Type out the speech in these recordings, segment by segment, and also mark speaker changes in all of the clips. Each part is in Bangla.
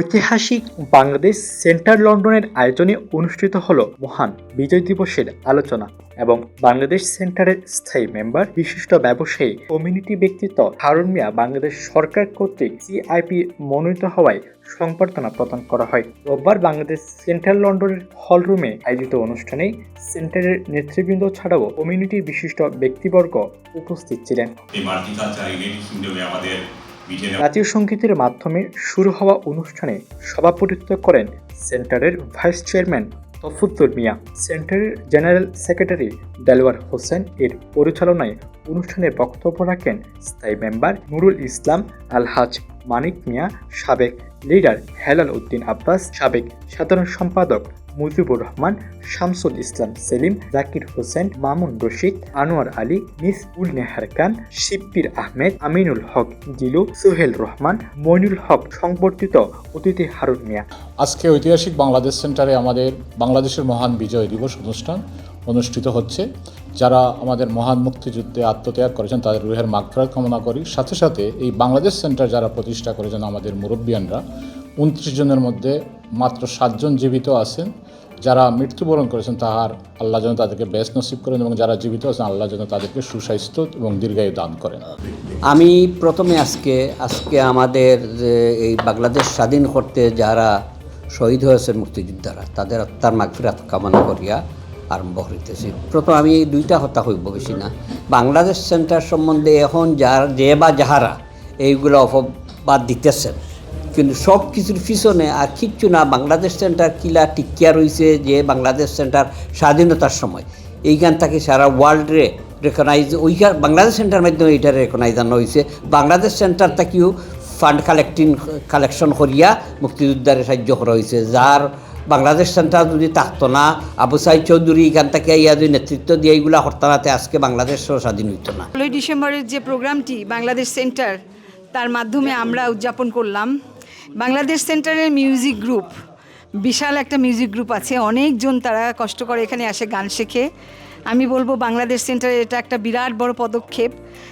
Speaker 1: ঐতিহাসিক বাংলাদেশ সেন্টার লন্ডনের আয়োজনে অনুষ্ঠিত হল মহান বিজয় দিবসের আলোচনা এবং বাংলাদেশ সেন্টারের স্থায়ী মেম্বার, বিশিষ্ট ব্যবসায়ী, কমিউনিটি ব্যক্তিত্ব হারুন মিয়া বাংলাদেশ সরকার কর্তৃক সিআইপি মনোনীত হওয়ায় সংবর্ধনা প্রদান করা হয়। রোববার বাংলাদেশ সেন্ট্রাল লন্ডনের হলরুমে আয়োজিত অনুষ্ঠানে সেন্টারের নেতৃবৃন্দ ছাড়াও কমিউনিটির বিশিষ্ট ব্যক্তিবর্গ উপস্থিত ছিলেন।
Speaker 2: আমাদের
Speaker 1: জাতীয় সঙ্গীতের মাধ্যমে শুরু হওয়া অনুষ্ঠানে সভাপতিত্ব করেন সেন্টারের ভাইস চেয়ারম্যান তফুদ্দুল মিয়া। সেন্টারের জেনারেল সেক্রেটারি দেলওয়ার হোসেন এর পরিচালনায় অনুষ্ঠানে বক্তব্য রাখেন স্থায়ী মেম্বার নুরুল ইসলাম, আলহাজ মানিক মিয়া, সাবেক লিডার হেলাল উদ্দিন আব্বাস, সাবেক সাধারণ সম্পাদক মুজিবুর রহমান, শামসুল ইসলাম সেলিম, জাকির হোসেন, মামুন রশিদ, আনোয়ার আলী, মিস উল নেহার খান, শিব্বির আহমেদ, আমিনুল হক জিলু, সোহেল রহমান মইনুল হক সংবর্ধিত অতিথি হারুন মিয়া।
Speaker 3: আজকে ঐতিহাসিক বাংলাদেশ সেন্টারে আমাদের বাংলাদেশের মহান বিজয় দিবস অনুষ্ঠান অনুষ্ঠিত হচ্ছে। যারা আমাদের মহান মুক্তিযুদ্ধে আত্মত্যাগ করেছেন, তাদের রুহের মাগফরাত কামনা করি। সাথে সাথে এই বাংলাদেশ সেন্টার যারা প্রতিষ্ঠা করেছেন আমাদের মুরব্বিয়ানরা উনত্রিশ জনের মধ্যে মাত্র সাতজন জীবিত আছেন। যারা মৃত্যুবরণ করেছেন, তাহার আল্লাহ যেন তাদেরকে বেশ নসিব করেন এবং যারা জীবিত আছেন, আল্লাহ যেন তাদেরকে সুস্বাস্থ্য এবং দীর্ঘায়ু দান করেন।
Speaker 4: আমি প্রথমে আজকে আজকে আমাদের এই বাংলাদেশ স্বাধীন করতে যারা শহীদ হয়েছেন মুক্তিযোদ্ধারা, তাদের আত্মার মাগফিরাত কামনা করিয়া আরম্ভ হইতেছি প্রথম আমি এই দুইটা হত্যা হইব বেশি না। বাংলাদেশ সেন্টার সম্বন্ধে এখন যার যে বা যাহারা এইগুলো অপবাদ দিতেছেন কিন্তু সব কিছুর পিছনে আর কিচ্ছু না, বাংলাদেশ সেন্টার কিলা টিকিয়া রয়েছে যে বাংলাদেশ সেন্টার স্বাধীনতার সময়। এইখান থেকে সারা ওয়ার্ল্ডে রেকগনাইজ ওইখান বাংলাদেশ সেন্টার মাধ্যমে এইটা রেকগনাইজানো হয়েছে বাংলাদেশ সেন্টার থেকেও ফান্ড কালেক্টিং কালেকশন করিয়া মুক্তিযোদ্ধারে সাহায্য করা হয়েছে যার বাংলাদেশ সেন্টার যদি থাকতো না, আবু সাইদ চৌধুরী এখান থেকে ইয়া যদি নেতৃত্ব দিয়ে এইগুলা হরতানাতে আজকে বাংলাদেশও স্বাধীন হইতো না।
Speaker 5: ষোলোই ডিসেম্বরের যে প্রোগ্রামটি বাংলাদেশ সেন্টার তার মাধ্যমে আমরা উদযাপন করলাম। বাংলাদেশ সেন্টারের মিউজিক গ্রুপ, বিশাল একটা মিউজিক গ্রুপ আছে, অনেকজন তারা কষ্ট করে এখানে আসে, গান শেখে। আমি বলব বাংলাদেশ সেন্টারে এটা একটা বিরাট বড় পদক্ষেপ,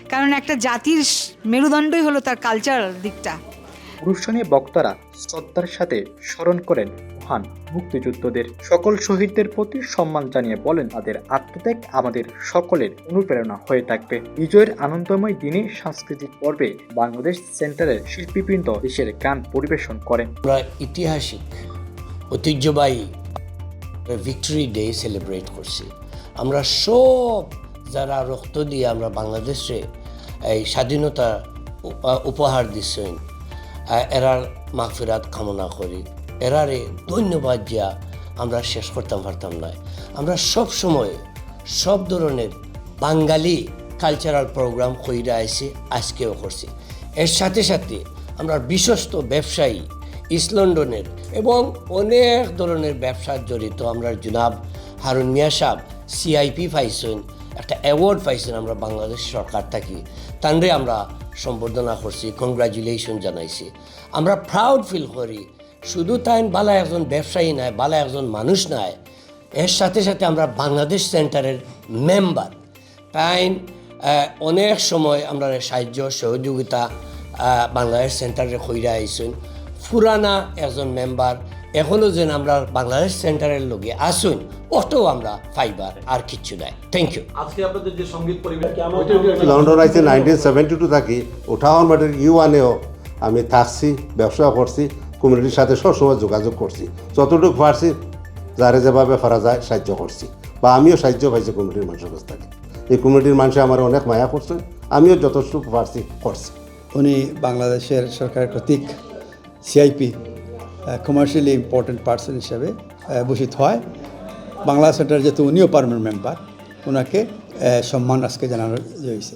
Speaker 5: কারণ একটা জাতির মেরুদণ্ডই হলো তার কালচারাল দিকটা।
Speaker 1: অনুষ্ঠানে বক্তারা শ্রদ্ধার সাথে স্মরণ করেন। মহান মুক্তিযুদ্ধদের সকল শহীদদের প্রতি সম্মান জানিয়ে বলেন তাদের আত্মত্যাগ আমাদের সকলের অনুপ্রেরণা হয়ে থাকবে। বিজয়ের আনন্দময় দিনে সাংস্কৃতিক পর্বে বাংলাদেশ সেন্টারের শিল্পীবৃন্দ দেশের গান পরিবেশন করেন।
Speaker 6: ঐতিহাসিক, ঐতিহ্যবাহী ভিক্টোরি ডে সেলিব্রেট করছি। আমরা সব যারা রক্ত দিয়ে আমরা বাংলাদেশে এই স্বাধীনতা উপ- উপহার দিচ্ছেন এরার মাগফিরাত কামনা করি। এরারে ধন্যবাদ দিয়া আমরা শেষ করতাম পারতাম না আমরা সব সময় সব ধরনের বাঙালি কালচারাল প্রোগ্রাম কইরা আইছি আজকেও করছি। এর সাথে সাথে আমরা বিশ্বস্ত ব্যবসায়ী ইস্ট লন্ডনের এবং অনেক ধরনের ব্যবসার জড়িত আমরা জুনাব হারুন মিয়া সাহ সিআইপি পাইছেন, একটা অ্যাওয়ার্ড পাইছেন আমরা বাংলাদেশ সরকার থাকি। তানরে আমরা সম্বর্ধনা করছি কংগ্রাচুলেশন জানাইছি। আমরা প্রাউড ফিল করি শুধু তাই বালা একজন ব্যবসায়ী নয় বালা একজন মানুষ নয় এর সাথে সাথে আমরা বাংলাদেশ সেন্টারের মেম্বার। তাই অনেক সময় আমরা সাহায্য সহযোগিতা বাংলাদেশ সেন্টারে কইরা আইসুন। ফুরানা একজন মেম্বার এখনও যেন আমরা বাংলাদেশ সেন্টারের লগে আসুন অটো আমরা ফাইবার আর কিচ্ছু নাই। থ্যাংক ইউ
Speaker 7: আজকে আপনাদের যে সংগীত পরিবেশ
Speaker 8: লন্ডন আইসি নাইনটিন সেভেন্টি টু থাকি উঠাহন মাটির ইউয়ানেও আমি থাকছি ব্যবসা করছি কমিউনিটির সাথে সবসময় যোগাযোগ করছি। যতটুকু পারছি, যারে যেভাবে পারা যায় সাহায্য করছি। বা আমিও সাহায্য পাইছি কমিটির মানুষের কাছ থেকে। এই কমিটির মানুষ আমার অনেক মায়া করছে, আমিও যথেষ্টটুকু পারছি করছি।
Speaker 9: উনি বাংলাদেশের সরকারের কর্তৃক সিআইপি কমার্শিয়ালি ইম্পর্টেন্ট পার্সন হিসাবে ভূষিত হয়। বাংলা সেন্টার যেহেতু উনিও পারমানেন্ট মেম্বার ওনাকে সম্মান আজকে জানানো হয়েছে।